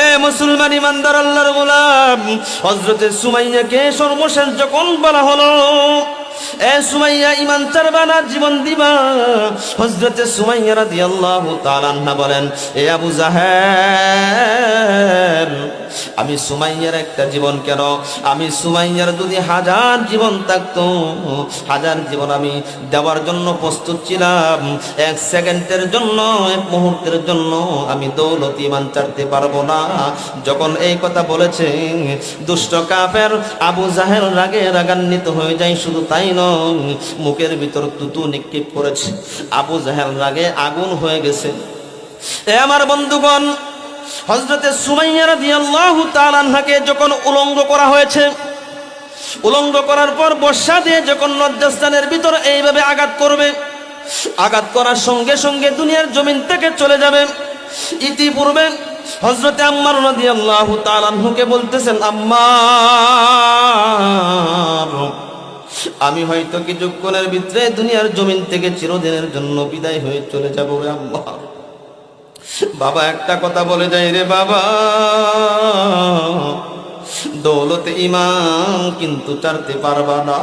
এ মুসলমান ইমানদার আল্লাহর গোলাম হজরতে সুমাইয়াকে সর্বশেষ যখন বলা হলো, এ সুমাইয়া ইমান চারবা না জীবন দিবা? হজরতে সুমাইয়া রাদিয়াল্লাহু তাআলা বলেন, এ আবু জাহেল আমি সুমাইয়ার একটা জীবন কেন? আমি সুমাইয়ার যদি হাজার জীবন থাকতো, হাজার জীবন আমি দেওয়ার জন্য প্রস্তুত ছিলাম। এক সেকেন্ডের জন্য, এক মুহূর্তের জন্য আমি দৌলত ইমান চাড়তে পারব না। যখন এই কথা বলেছে, দুষ্ট কাফের আবু জাহেল রাগে রাগান্বিত হয়ে যায়, শুধু তাই নয়, মুখের ভিতর তুতু নিক্ষেপ করেছে। আবু জাহেল রাগে আগুন হয়ে গেছে। এ আমার বন্ধুগণ হজরতে সুমাইয়া রাদিয়াল্লাহু তাআলা আনহাকে যখন উলঙ্গ করা হয়েছে, উলঙ্গ করার পর বর্ষা দিয়ে যখন লজ্জাস্থানের ভিতর এইভাবে আঘাত করবে, আঘাত করার সঙ্গে সঙ্গে দুনিয়ার জমিন থেকে চলে যাবে। ইতিপূর্বে হজরতে আম্মার রাদিয়াল্লাহু তাআলা আনহুকে বলতেছেন আম্মার আমি হয়তো কিছুক্ষণের ভিতরে দুনিয়ার জমিন থেকে চিরদিনের জন্য বিদায় হয়ে চলে যাব আম্মা। বাবা একটা কথা বলে যাই রে বাবা। দৌলতে ইমান কিন্তু চারতে পারবা না।